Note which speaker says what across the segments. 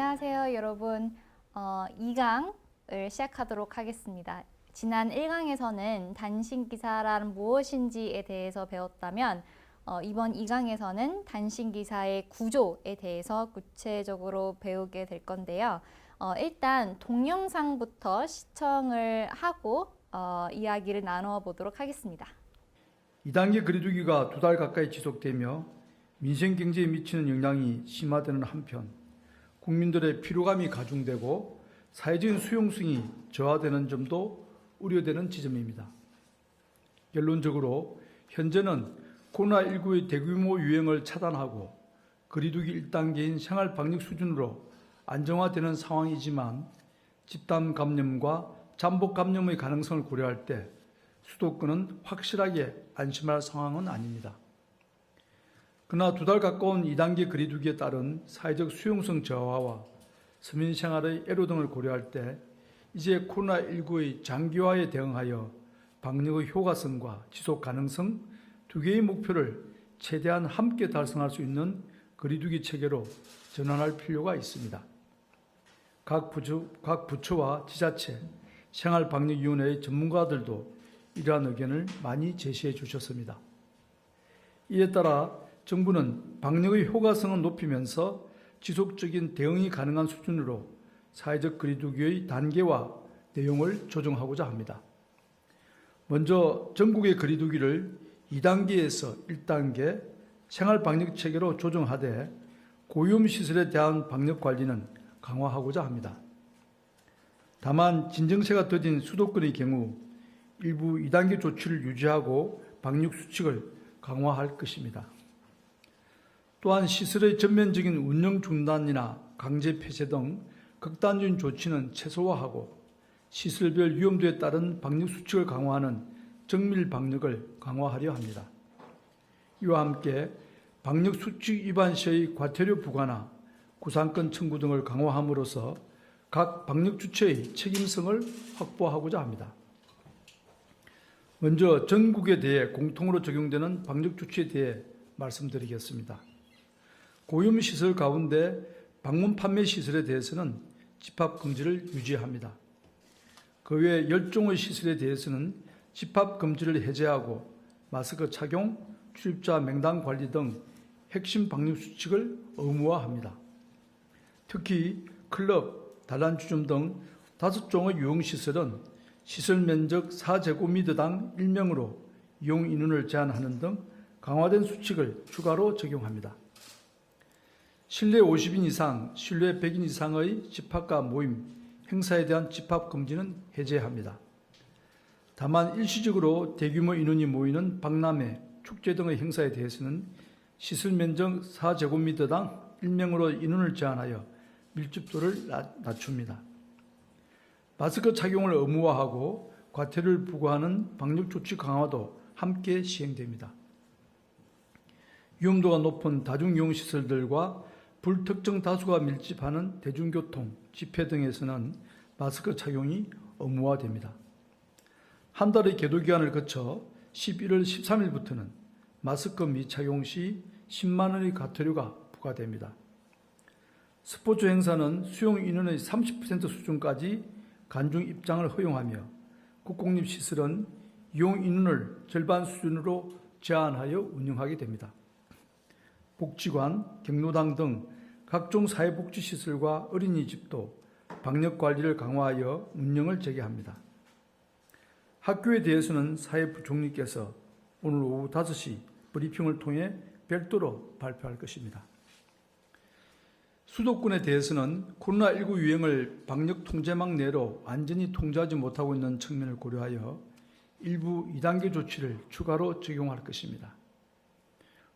Speaker 1: 안녕하세요, 여러분. 어, 2강을 시작하도록 하겠습니다. 지난 1강에서는 단신 기사란 무엇인지에 대해서 배웠다면 어, 이번 2강에서는 단신 기사의 구조에 대해서 구체적으로 배우게 될 건데요. 어, 일단 동영상부터 시청을 하고 어, 이야기를 나누어 보도록 하겠습니다.
Speaker 2: 2단계 거리두기가 두 달 가까이 지속되며 민생 경제에 미치는 영향이 심화되는 한편 국민들의 피로감이 가중되고 사회적인 수용성이 저하되는 점도 우려되는 지점입니다. 결론적으로 현재는 코로나19의 대규모 유행을 차단하고 거리두기 1단계인 생활 방역 수준으로 안정화되는 상황이지만 집단 감염과 잠복 감염의 가능성을 고려할 때 수도권은 확실하게 안심할 상황은 아닙니다. 그러나 두 달 가까운 2단계 거리두기에 따른 사회적 수용성 저하와 서민 생활의 애로 등을 고려할 때 이제 코로나19의 장기화에 대응하여 방역의 효과성과 지속 가능성 두 개의 목표를 최대한 함께 달성할 수 있는 거리두기 체계로 전환할 필요가 있습니다. 각 부처, 각 부처와 지자체, 생활방역위원회의 전문가들도 이러한 의견을 많이 제시해 주셨습니다. 이에 따라 정부는 방역의 효과성을 높이면서 지속적인 대응이 가능한 수준으로 사회적 거리두기의 단계와 내용을 조정하고자 합니다. 먼저 전국의 거리두기를 2단계에서 1단계 생활 방역 체계로 조정하되 고위험 시설에 대한 방역 관리는 강화하고자 합니다. 다만 진정세가 더딘 수도권의 경우 일부 2단계 조치를 유지하고 방역 수칙을 강화할 것입니다. 또한 시설의 전면적인 운영 중단이나 강제 폐쇄 등 극단적인 조치는 최소화하고 시설별 위험도에 따른 방역 수칙을 강화하는 정밀 방역을 강화하려 합니다. 이와 함께 방역 수칙 위반 시의 과태료 부과나 구상권 청구 등을 강화함으로써 각 방역 주체의 책임성을 확보하고자 합니다. 먼저 전국에 대해 공통으로 적용되는 방역 조치에 대해 말씀드리겠습니다. 고위험 시설 가운데 방문 판매 시설에 대해서는 집합 금지를 유지합니다. 그 외 열종의 시설에 대해서는 집합 금지를 해제하고 마스크 착용, 출입자 명단 관리 등 핵심 방역 수칙을 의무화합니다. 특히 클럽, 단란주점 등 다섯 종의 유흥시설은 시설 면적 4제곱미터당 1명으로 이용 인원을 제한하는 등 강화된 수칙을 추가로 적용합니다. 실내 50인 이상, 실내 100인 이상의 집합과 모임, 행사에 대한 집합 금지는 해제합니다. 다만 일시적으로 대규모 인원이 모이는 박람회, 축제 등의 행사에 대해서는 시설 면적 4제곱미터당 1명으로 인원을 제한하여 밀집도를 낮춥니다. 마스크 착용을 의무화하고 과태료를 부과하는 방역 조치 강화도 함께 시행됩니다. 위험도가 높은 다중이용 시설들과 불특정 다수가 밀집하는 대중교통, 집회 등에서는 마스크 착용이 의무화됩니다. 한 달의 계도 기간을 거쳐 11월 13일부터는 마스크 미착용 시 10만 원의 과태료가 부과됩니다. 스포츠 행사는 수용 인원의 30% 수준까지 간중 입장을 허용하며 국공립 시설은 이용 인원을 절반 수준으로 제한하여 운영하게 됩니다. 복지관, 경로당 등 각종 사회복지시설과 어린이집도 방역관리를 강화하여 운영을 재개합니다. 학교에 대해서는 사회부총리께서 오늘 오후 5시 브리핑을 통해 별도로 발표할 것입니다. 수도권에 대해서는 코로나19 유행을 방역 통제망 내로 완전히 통제하지 못하고 있는 측면을 고려하여 일부 2단계 조치를 추가로 적용할 것입니다.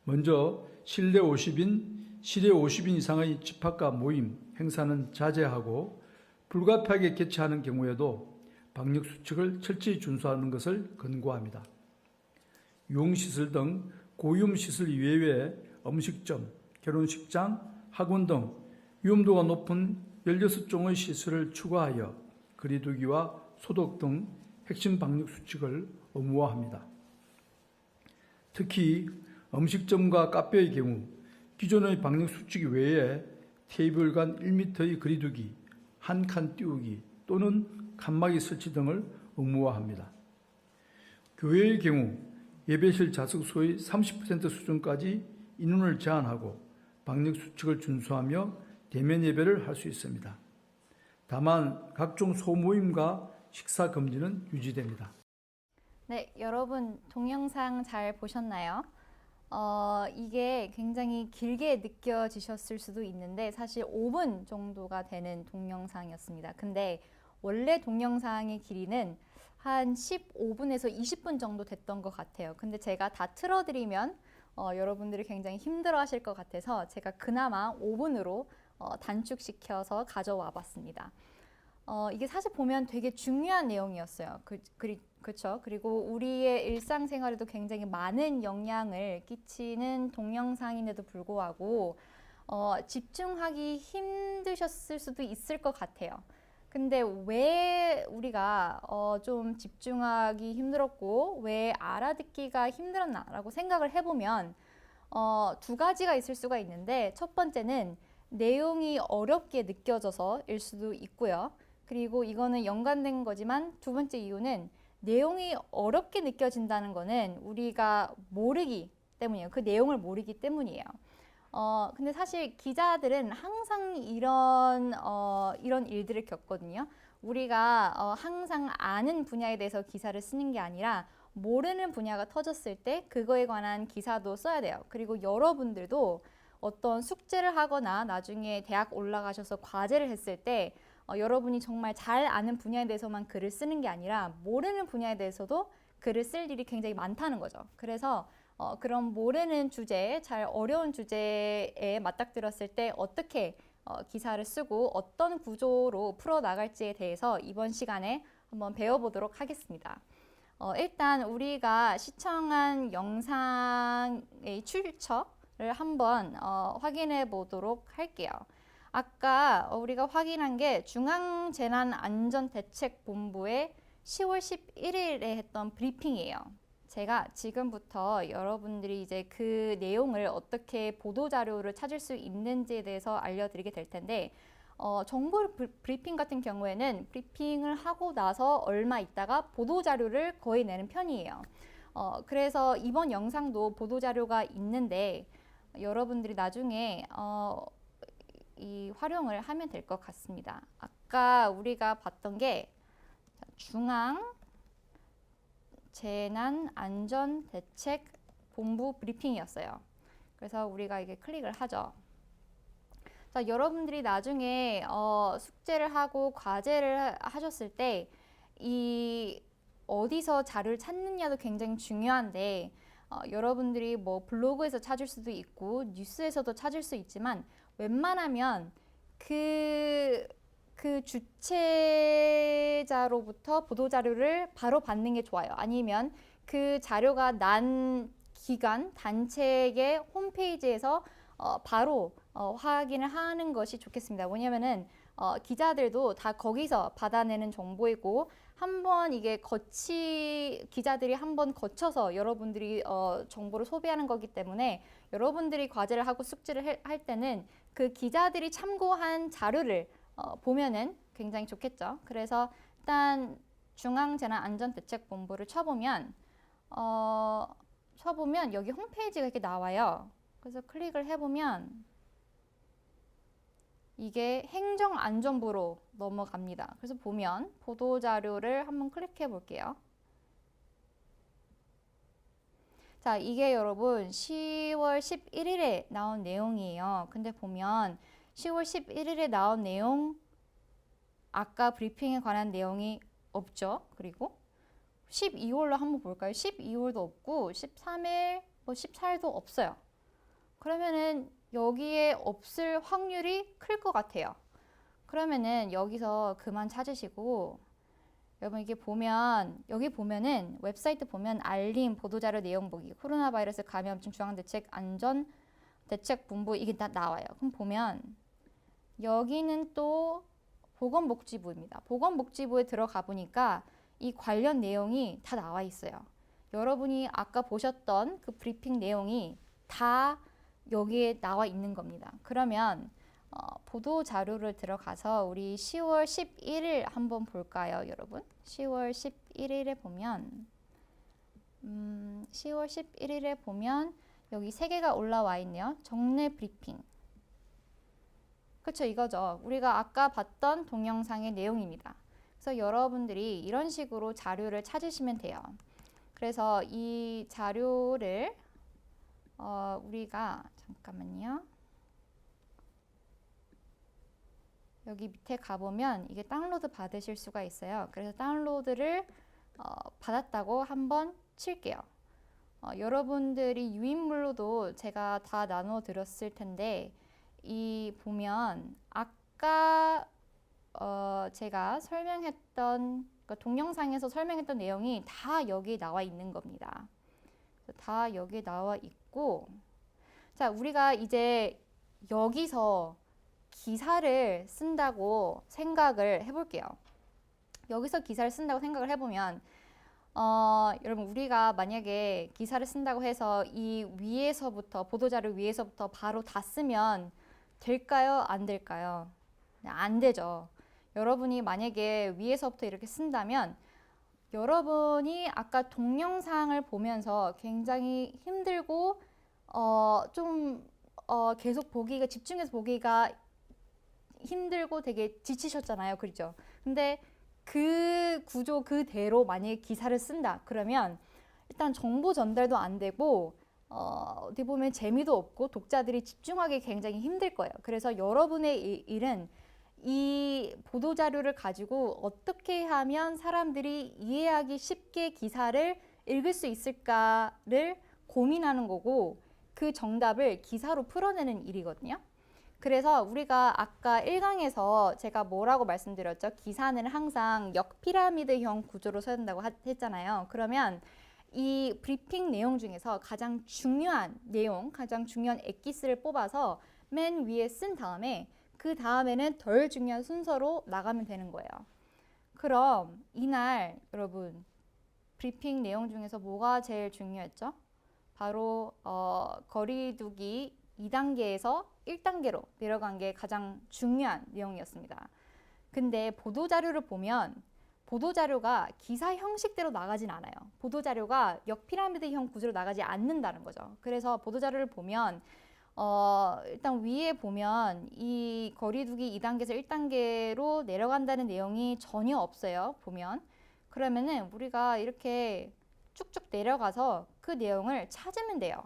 Speaker 2: 먼저 실내 50인, 실외 50인 이상의 집합과 모임, 행사는 자제하고 불가피하게 개최하는 경우에도 방역 수칙을 철저히 준수하는 것을 권고합니다. 유흥시설 등 고위험 시설 이외의 음식점, 결혼식장, 학원 등 위험도가 높은 16종의 시설을 추가하여 거리두기와 소독 등 핵심 방역 수칙을 의무화합니다. 특히 음식점과 카페의 경우 기존의 방역 수칙 외에 테이블 간 1m의 거리두기, 한 칸 띄우기 또는 칸막이 설치 등을 의무화합니다. 교회의 경우 예배실 좌석 수의 30% 수준까지 인원을 제한하고 방역 수칙을 준수하며 대면 예배를 할 수 있습니다. 다만 각종 소모임과 식사 금지는 유지됩니다.
Speaker 1: 네, 여러분 동영상 잘 보셨나요? 어, 이게 굉장히 길게 느껴지셨을 수도 있는데 사실 5분 정도가 되는 동영상이었습니다. 근데 원래 동영상의 길이는 한 15분에서 20분 정도 됐던 것 같아요. 근데 제가 다 틀어드리면 어, 여러분들이 굉장히 힘들어 하실 것 같아서 제가 그나마 5분으로 어, 단축시켜서 가져와 봤습니다. 어, 이게 사실 보면 되게 중요한 내용이었어요. 그, 그리, 그렇죠. 그리고 우리의 일상생활에도 굉장히 많은 영향을 끼치는 동영상인데도 불구하고 어, 집중하기 힘드셨을 수도 있을 것 같아요. 근데 왜 우리가 어, 좀 집중하기 힘들었고 왜 알아듣기가 힘들었나라고 생각을 해보면 어, 두 가지가 있을 수가 있는데 첫 번째는 내용이 어렵게 느껴져서일 수도 있고요. 그리고 이거는 연관된 거지만 두 번째 이유는 내용이 어렵게 느껴진다는 거는 우리가 모르기 때문이에요. 그 내용을 모르기 때문이에요. 어, 근데 사실 기자들은 항상 이런, 어, 이런 일들을 겪거든요. 우리가 어, 항상 아는 분야에 대해서 기사를 쓰는 게 아니라 모르는 분야가 터졌을 때 그거에 관한 기사도 써야 돼요. 그리고 여러분들도 어떤 숙제를 하거나 나중에 대학 올라가셔서 과제를 했을 때 어, 여러분이 정말 잘 아는 분야에 대해서만 글을 쓰는 게 아니라 모르는 분야에 대해서도 글을 쓸 일이 굉장히 많다는 거죠. 그래서 어, 그런 모르는 주제, 잘 어려운 주제에 맞닥뜨렸을 때 어떻게 어, 기사를 쓰고 어떤 구조로 풀어 나갈지에 대해서 이번 시간에 한번 배워보도록 하겠습니다. 어, 일단 우리가 시청한 영상의 출처를 한번 어, 확인해 보도록 할게요. 아까 어, 우리가 확인한 게 중앙재난안전대책본부의 10월 11일에 했던 브리핑이에요. 제가 지금부터 여러분들이 이제 그 내용을 어떻게 보도 자료를 찾을 수 있는지에 대해서 알려드리게 될 텐데 어, 정보 브- 브리핑 같은 경우에는 브리핑을 하고 나서 얼마 있다가 보도 자료를 거의 내는 편이에요. 어, 그래서 이번 영상도 보도 자료가 있는데 여러분들이 나중에 어, 이 활용을 하면 될 것 같습니다. 아까 우리가 봤던 게 중앙 재난 안전 대책 본부 브리핑이었어요. 그래서 우리가 이게 클릭을 하죠. 자, 여러분들이 나중에 어, 숙제를 하고 과제를 하- 하셨을 때 이 어디서 자료를 찾느냐도 굉장히 중요한데 어, 여러분들이 뭐 블로그에서 찾을 수도 있고 뉴스에서도 찾을 수 있지만 웬만하면 그, 그 주체자로부터 보도 자료를 바로 받는 게 좋아요. 아니면 그 자료가 난 기관, 단체의 홈페이지에서 어, 바로 어, 확인을 하는 것이 좋겠습니다. 왜냐면은 어, 기자들도 다 거기서 받아내는 정보이고 한번 이게 거치 기자들이 한번 거쳐서 여러분들이 어, 정보를 소비하는 거기 때문에 여러분들이 과제를 하고 숙제를 해- 할 때는 그 기자들이 참고한 자료를 어, 보면은 굉장히 좋겠죠. 그래서 일단 중앙재난안전대책본부를 쳐보면 어, 쳐보면 여기 홈페이지가 이렇게 나와요. 그래서 클릭을 해보면 이게 행정안전부로 넘어갑니다. 그래서 보면 보도자료를 한번 클릭해 볼게요. 자, 이게 여러분 10월 11일에 나온 내용이에요. 근데 보면 10월 11일에 나온 내용, 아까 브리핑에 관한 내용이 없죠. 그리고 12월로 한번 볼까요? 12월도 없고 13일, 뭐 14일도 없어요. 그러면은 여기에 없을 확률이 클 것 같아요. 그러면은 여기서 그만 찾으시고 여러분 이게 보면 여기 보면은 웹사이트 보면 알림 보도자료 내용 보기 코로나 바이러스 감염증 중앙대책 안전 대책 본부 이게 다 나와요. 그럼 보면 여기는 또 보건복지부입니다. 보건복지부에 들어가 보니까 이 관련 내용이 다 나와 있어요. 여러분이 아까 보셨던 그 브리핑 내용이 다 여기에 나와 있는 겁니다. 그러면 어, 보도 자료를 들어가서 우리 10월 11일 한번 볼까요, 여러분? 10월 11일에 보면 음, 10월 11일에 보면 여기 세 개가 올라와 있네요. 정례 브리핑. 그렇죠, 이거죠. 우리가 아까 봤던 동영상의 내용입니다. 그래서 여러분들이 이런 식으로 자료를 찾으시면 돼요. 그래서 이 자료를 어, 우리가 잠깐만요. 여기 밑에 가보면 이게 다운로드 받으실 수가 있어요. 그래서 다운로드를 어, 받았다고 한번 칠게요. 어, 여러분들이 유인물로도 제가 다 나눠 드렸을 텐데 이 보면 아까 어, 제가 설명했던 그러니까 동영상에서 설명했던 내용이 다 여기 나와 있는 겁니다. 다 여기 나와 있고 자 우리가 이제 여기서 기사를 쓴다고 생각을 해볼게요. 여기서 기사를 쓴다고 생각을 해보면 어, 여러분 우리가 만약에 기사를 쓴다고 해서 이 위에서부터 보도자료 위에서부터 바로 다 쓰면 될까요? 안 될까요? 네, 안 되죠. 여러분이 만약에 위에서부터 이렇게 쓴다면 여러분이 아까 동영상을 보면서 굉장히 힘들고 어, 좀 어, 계속 보기가 집중해서 보기가 힘들고 되게 지치셨잖아요. 그렇죠? 근데 그 구조 그대로 만약에 기사를 쓴다. 그러면 일단 정보 전달도 안 되고 어, 어떻게 보면 재미도 없고 독자들이 집중하기 굉장히 힘들 거예요. 그래서 여러분의 이- 일은 이 보도 자료를 가지고 어떻게 하면 사람들이 이해하기 쉽게 기사를 읽을 수 있을까를 고민하는 거고 그 정답을 기사로 풀어내는 일이거든요. 그래서 우리가 아까 1강에서 제가 뭐라고 말씀드렸죠? 기사는 항상 역피라미드형 구조로 하- 했잖아요. 그러면 이 브리핑 내용 중에서 가장 중요한 내용, 가장 중요한 엑기스를 뽑아서 맨 위에 쓴 다음에 그 다음에는 덜 중요한 순서로 나가면 되는 거예요. 그럼 이날 여러분 브리핑 내용 중에서 뭐가 제일 중요했죠? 바로 어, 거리두기 2단계에서 1단계로 내려간 게 가장 중요한 내용이었습니다. 근데 보도 자료를 보면 보도 자료가 기사 형식대로 나가진 않아요. 보도 자료가 역피라미드형 구조로 나가지 않는다는 거죠. 그래서 보도 자료를 보면 어, 일단 위에 보면 이 거리두기 2단계에서 1단계로 내려간다는 내용이 전혀 없어요. 보면 그러면은 우리가 이렇게 쭉쭉 내려가서 그 내용을 찾으면 돼요.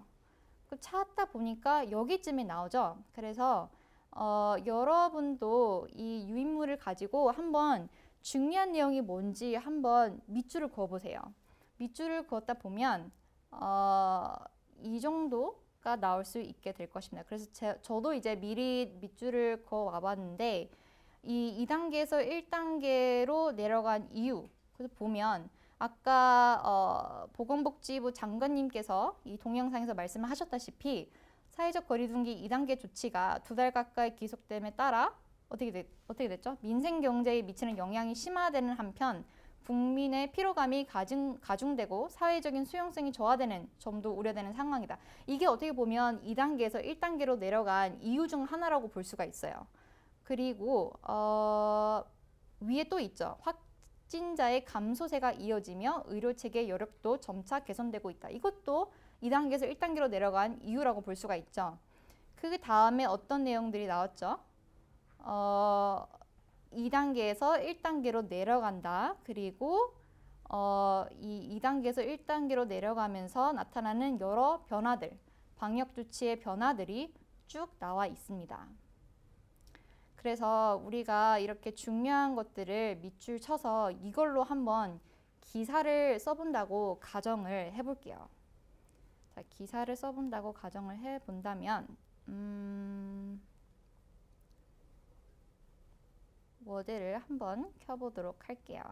Speaker 1: 그 찾다 보니까 여기쯤에 나오죠. 그래서 어, 여러분도 이 유인물을 가지고 한번 중요한 내용이 뭔지 한번 밑줄을 그어보세요. 밑줄을 그었다 보면 어, 이 정도가 나올 수 있게 될 것입니다. 그래서 제, 저도 이제 미리 밑줄을 그어 와봤는데 이 2단계에서 1단계로 내려간 이유 그래서 보면 아까 어, 보건복지부 장관님께서 이 동영상에서 말씀을 하셨다시피 사회적 거리두기 2단계 조치가 두 달 가까이 기속됨에 따라 어떻게 됐, 어떻게 됐죠? 민생 경제에 미치는 영향이 심화되는 한편 국민의 피로감이 가중, 가중되고 사회적인 수용성이 저하되는 점도 우려되는 상황이다. 이게 어떻게 보면 2단계에서 1단계로 내려간 이유 중 하나라고 볼 수가 있어요. 그리고 어, 위에 또 있죠. 확 진자의 감소세가 이어지며 의료 체계 여력도 점차 개선되고 있다. 이것도 2단계에서 1단계로 내려간 이유라고 볼 수가 있죠. 그 다음에 어떤 내용들이 나왔죠? 어, 2단계에서 1단계로 내려간다. 그리고 어, 이 2단계에서 1단계로 내려가면서 나타나는 여러 변화들, 방역 조치의 변화들이 쭉 나와 있습니다. 그래서 우리가 이렇게 중요한 것들을 밑줄 쳐서 이걸로 한번 기사를 써본다고 가정을 해볼게요. 자, 기사를 써본다고 가정을 해본다면, 음, 워드를 한번 켜보도록 할게요.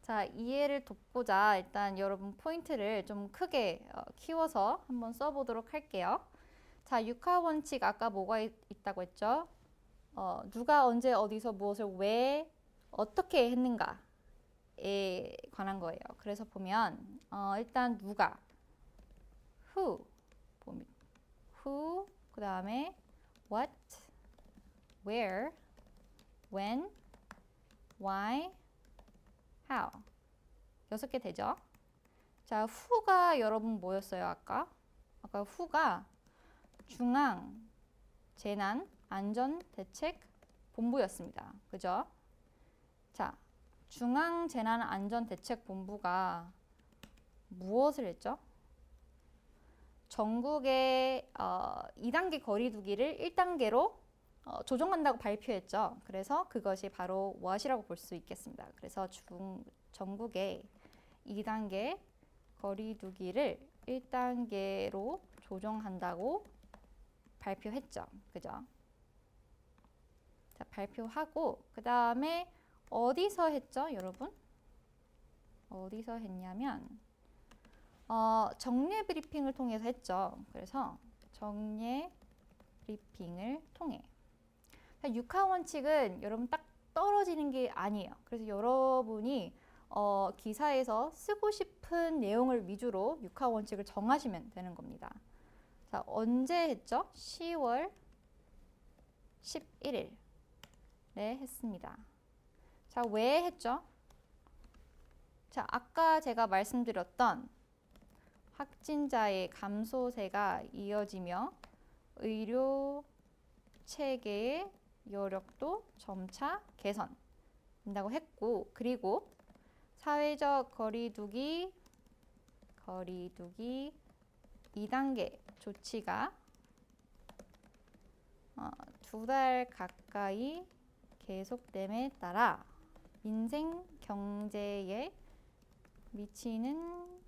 Speaker 1: 자, 이해를 돕고자 일단 여러분 포인트를 좀 크게 어, 키워서 한번 써보도록 할게요. 자, 육하 원칙 아까 뭐가 있, 있다고 했죠? 어, 누가 언제 어디서 무엇을 왜 어떻게 했는가에 관한 거예요. 그래서 보면 어, 일단 누가 who who 그 다음에 what where, when, why, how. 여섯 개 되죠? 자, who가 여러분 뭐였어요, 아까? 아까 who가 중앙 재난 안전 대책 본부였습니다. 그죠? 자, 중앙 재난 안전 대책 본부가 무엇을 했죠? 전국의 어, 2단계 거리두기를 1단계로 어, 조정한다고 발표했죠. 그래서 그것이 바로 what이라고 볼 수 있겠습니다. 그래서 중, 전국의 2단계 거리두기를 1단계로 조정한다고 발표했죠. 그죠? 자, 발표하고 그 다음에 어디서 했죠, 여러분? 어디서 했냐면 어, 정례 브리핑을 통해서 했죠. 그래서 정례 브리핑을 통해 자, 육하 원칙은 여러분 딱 떨어지는 게 아니에요. 그래서 여러분이 어, 기사에서 쓰고 싶은 내용을 위주로 육하 원칙을 정하시면 되는 겁니다. 자, 언제 했죠? 10월 11일 에 했습니다. 자, 왜 했죠? 자, 아까 제가 말씀드렸던 확진자의 감소세가 이어지며 의료 체계의 여력도 점차 개선된다고 했고 그리고 사회적 거리두기 거리두기 2단계 조치가 어, 두달 가까이 계속됨에 따라 민생 경제에 미치는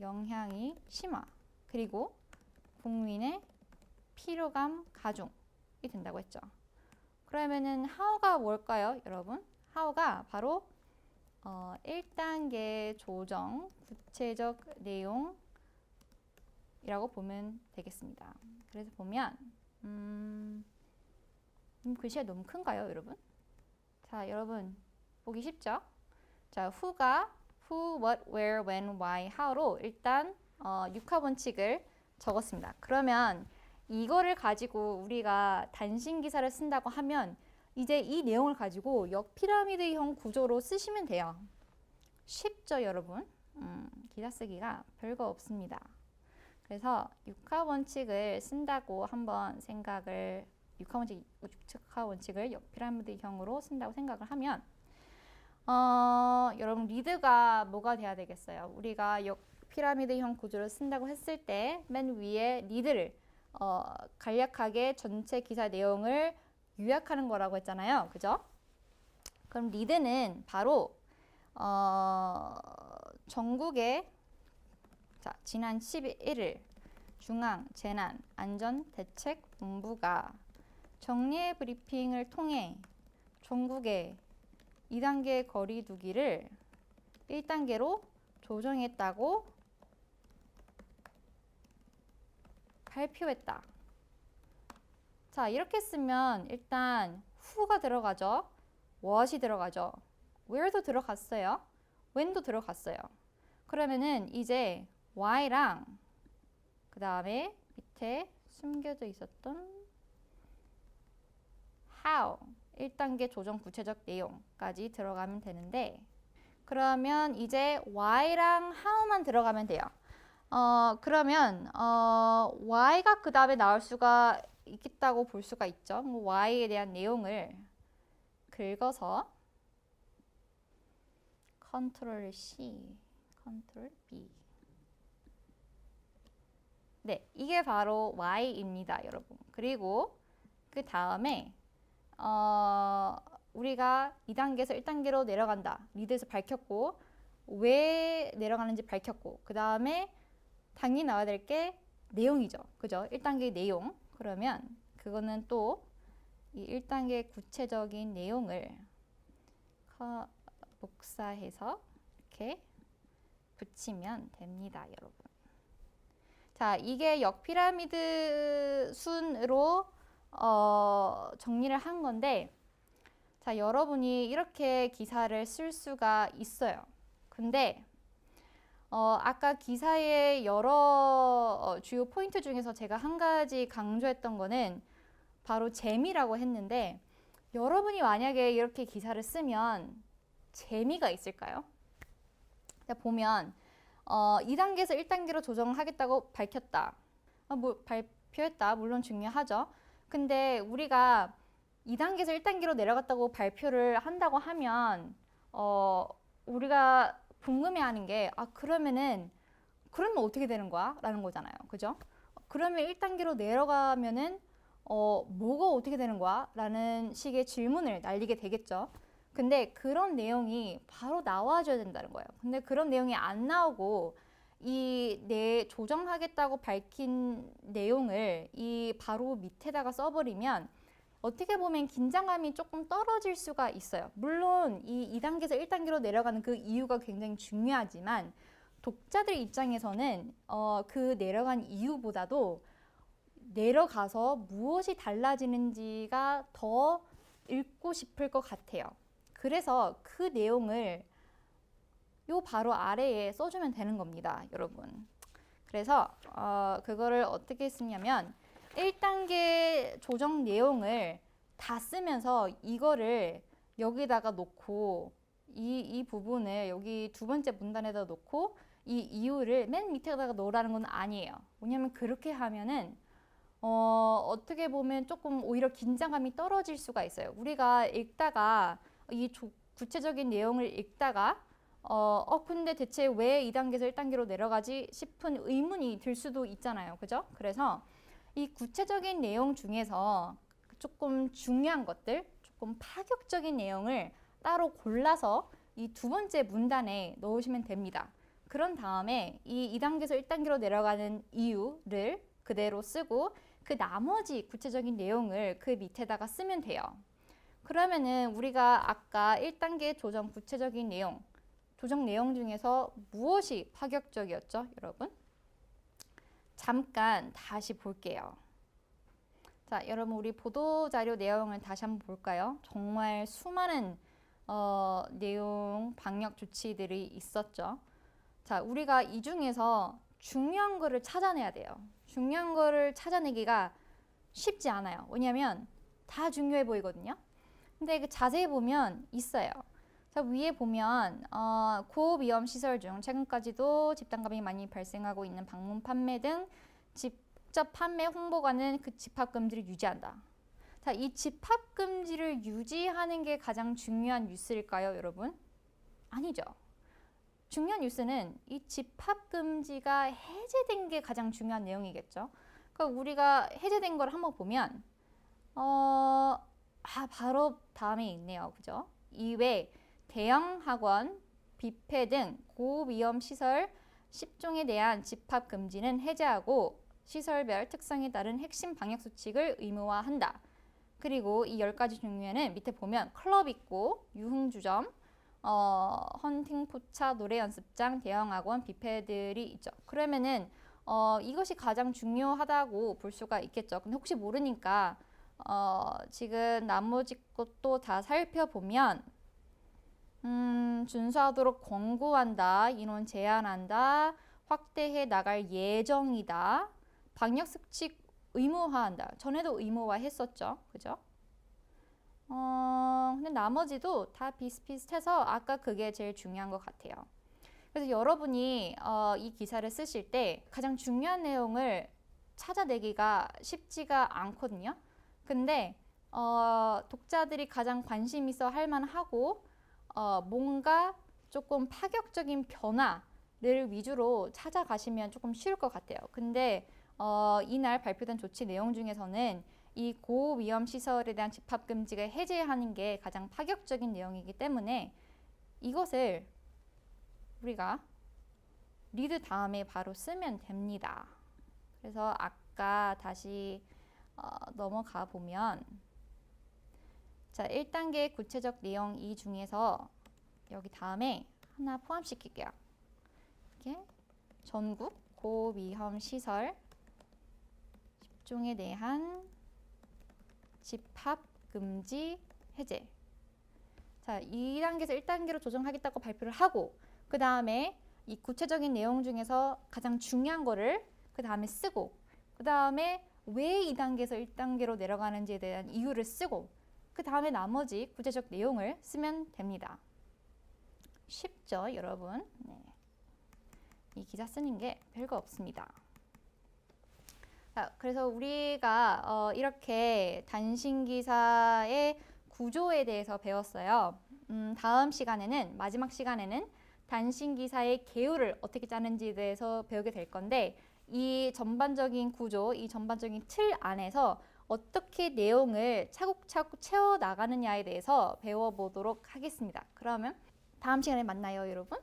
Speaker 1: 영향이 심화 그리고 국민의 피로감 가중이 된다고 했죠. 그러면은 how가 뭘까요, 여러분? how가 바로 어, 1단계 조정 구체적 내용이라고 보면 되겠습니다. 그래서 보면 음, 음, 글씨가 너무 큰가요, 여러분? 자, 여러분 보기 쉽죠? 자, who가 who, what, where, when, why, how로 일단 어, 육하 원칙을 적었습니다. 그러면 이거를 가지고 우리가 단신 기사를 쓴다고 하면 이제 이 내용을 가지고 역피라미드형 구조로 쓰시면 돼요. 쉽죠, 여러분? 음, 기사 쓰기가 별거 없습니다. 그래서 육하 원칙을 쓴다고 한번 생각을 육하 원칙, 육하 원칙을 역피라미드형으로 쓴다고 생각을 하면 어, 여러분 리드가 뭐가 돼야 되겠어요? 우리가 역 피라미드형 구조를 쓴다고 했을 때 맨 위에 리드를 어, 간략하게 전체 기사 내용을 요약하는 거라고 했잖아요. 그죠? 그럼 리드는 바로 어, 전국의 자, 지난 11일 중앙 재난 안전 대책 본부가 정례 브리핑을 통해 전국의 2단계 거리두기를 1단계로 조정했다고 발표했다. 자, 이렇게 쓰면 일단 who가 들어가죠. what이 들어가죠. where도 들어갔어요. when도 들어갔어요. 그러면은 이제 why랑 그 다음에 밑에 숨겨져 있었던 how 1단계 조정 구체적 내용까지 들어가면 되는데 그러면 이제 why랑 how만 들어가면 돼요. 어, 그러면 어, y가 그 다음에 나올 수가 있겠다고 볼 수가 있죠. 뭐 y에 대한 내용을 긁어서 컨트롤 C, 컨트롤 B. 네, 이게 바로 y입니다, 여러분. 그리고 그 다음에 어, 우리가 2단계에서 1단계로 내려간다. 리드에서 밝혔고 왜 내려가는지 밝혔고 그 다음에 당연히 나와야 될 게 내용이죠. 그죠? 1단계 내용. 그러면 그거는 또 이 1단계 구체적인 내용을 커- 복사해서 이렇게 붙이면 됩니다, 여러분. 자, 이게 역피라미드 순으로 어, 정리를 한 건데, 자, 여러분이 이렇게 기사를 쓸 수가 있어요. 근데, 어, 아까 기사의 여러 어, 주요 포인트 중에서 제가 한 가지 강조했던 거는 바로 재미라고 했는데 여러분이 만약에 이렇게 기사를 쓰면 재미가 있을까요? 자, 보면 어, 2단계에서 1단계로 조정하겠다고 밝혔다. 아, 뭐 발표했다. 물론 중요하죠. 근데 우리가 2단계에서 1단계로 내려갔다고 발표를 한다고 하면 어, 우리가 궁금해하는 게 아, 그러면은 그러면 어떻게 되는 거야? 라는 거잖아요. 그죠? 그러면 1단계로 내려가면은 어, 뭐가 어떻게 되는 거야? 라는 식의 질문을 날리게 되겠죠. 근데 그런 내용이 바로 나와줘야 된다는 거예요. 근데 그런 내용이 안 나오고 이 내 조정하겠다고 밝힌 내용을 이 바로 밑에다가 써버리면 어떻게 보면 긴장감이 조금 떨어질 수가 있어요. 물론 이 2단계에서 1단계로 내려가는 그 이유가 굉장히 중요하지만 독자들 입장에서는 어, 그 내려간 이유보다도 내려가서 무엇이 달라지는지가 더 읽고 싶을 것 같아요. 그래서 그 내용을 요 바로 아래에 써주면 되는 겁니다, 여러분. 그래서 어, 그거를 어떻게 쓰냐면 1단계 조정 내용을 다 쓰면서 이거를 여기다가 놓고 이, 이 부분을 여기 두 번째 문단에다 놓고 이 이유를 맨 밑에다가 넣으라는 건 아니에요. 왜냐면 그렇게 하면은 어, 어떻게 보면 조금 오히려 긴장감이 떨어질 수가 있어요. 우리가 읽다가 이 조- 구체적인 내용을 읽다가 어, 어, 근데 대체 왜 2단계에서 1단계로 내려가지 싶은 의문이 들 수도 있잖아요. 그죠? 그래서 이 구체적인 내용 중에서 조금 중요한 것들, 조금 파격적인 내용을 따로 골라서 이 두 번째 문단에 넣으시면 됩니다. 그런 다음에 이 2단계에서 1단계로 내려가는 이유를 그대로 쓰고 그 나머지 구체적인 내용을 그 밑에다가 쓰면 돼요. 그러면은 우리가 아까 1단계 조정 구체적인 내용, 조정 내용 중에서 무엇이 파격적이었죠, 여러분? 잠깐 다시 볼게요. 자, 여러분 우리 보도 자료 내용을 다시 한번 볼까요? 정말 수많은 어, 내용 방역 조치들이 있었죠. 자, 우리가 이 중에서 중요한 거를 찾아내야 돼요. 중요한 거를 찾아내기가 쉽지 않아요. 왜냐하면 다 중요해 보이거든요. 근데 그 자세히 보면 있어요. 자, 위에 보면 어, 고위험 시설 중 최근까지도 집단감이 많이 발생하고 있는 방문 판매 등 직접 판매 홍보가는 그 집합 금지를 유지한다. 자, 이 집합 금지를 유지하는 게 가장 중요한 뉴스일까요, 여러분? 아니죠. 중요한 뉴스는 이 집합 금지가 해제된 게 가장 중요한 내용이겠죠. 그러니까 우리가 해제된 걸 한번 보면 어, 아, 바로 다음에 있네요. 그죠? 이외 대형 학원, 뷔페 등 고위험 시설 10종에 대한 집합 금지는 해제하고 시설별 특성에 따른 핵심 방역 수칙을 의무화한다. 그리고 이 열 가지 중에는 밑에 보면 클럽 있고 유흥주점, 어, 헌팅 포차, 노래 연습장, 대형 학원, 뷔페들이 있죠. 그러면은 어, 이것이 가장 중요하다고 볼 수가 있겠죠. 근데 혹시 모르니까 어, 지금 나머지 것도 다 살펴보면 음, 준수하도록 권고한다, 인원 제한한다, 확대해 나갈 예정이다, 방역 수칙 의무화한다. 전에도 의무화 했었죠. 그죠? 어, 근데 나머지도 다 비슷비슷해서 아까 그게 제일 중요한 것 같아요. 그래서 여러분이 어, 이 기사를 쓰실 때 가장 중요한 내용을 찾아내기가 쉽지가 않거든요. 근데 어, 독자들이 가장 관심 있어 할 만하고 어, 뭔가 조금 파격적인 변화를 위주로 찾아가시면 조금 쉬울 것 같아요. 근데 어, 이날 발표된 조치 내용 중에서는 이 고위험 시설에 대한 집합 금지가 해제하는 게 가장 파격적인 내용이기 때문에 이것을 우리가 리드 다음에 바로 쓰면 됩니다. 그래서 아까 다시 어, 넘어가 보면 자, 1단계 구체적 내용 이 중에서 여기 다음에 하나 포함시킬게요. 이렇게 전국 고위험 시설 10종에 대한 집합 금지 해제. 자, 2단계에서 1단계로 조정하겠다고 발표를 하고 그 다음에 이 구체적인 내용 중에서 가장 중요한 거를 그 다음에 쓰고 그 다음에 왜 2단계에서 1단계로 내려가는지에 대한 이유를 쓰고 그 다음에 나머지 구체적 내용을 쓰면 됩니다. 쉽죠, 여러분? 네. 이 기사 쓰는 게 별거 없습니다. 자, 그래서 우리가 어, 이렇게 단신 기사의 구조에 대해서 배웠어요. 음, 다음 시간에는 마지막 시간에는 단신 기사의 개요를 어떻게 짜는지에 대해서 배우게 될 건데 이 전반적인 구조, 이 전반적인 틀 안에서 어떻게 내용을 차곡차곡 채워 나가느냐에 대해서 배워보도록 하겠습니다. 그러면 다음 시간에 만나요, 여러분.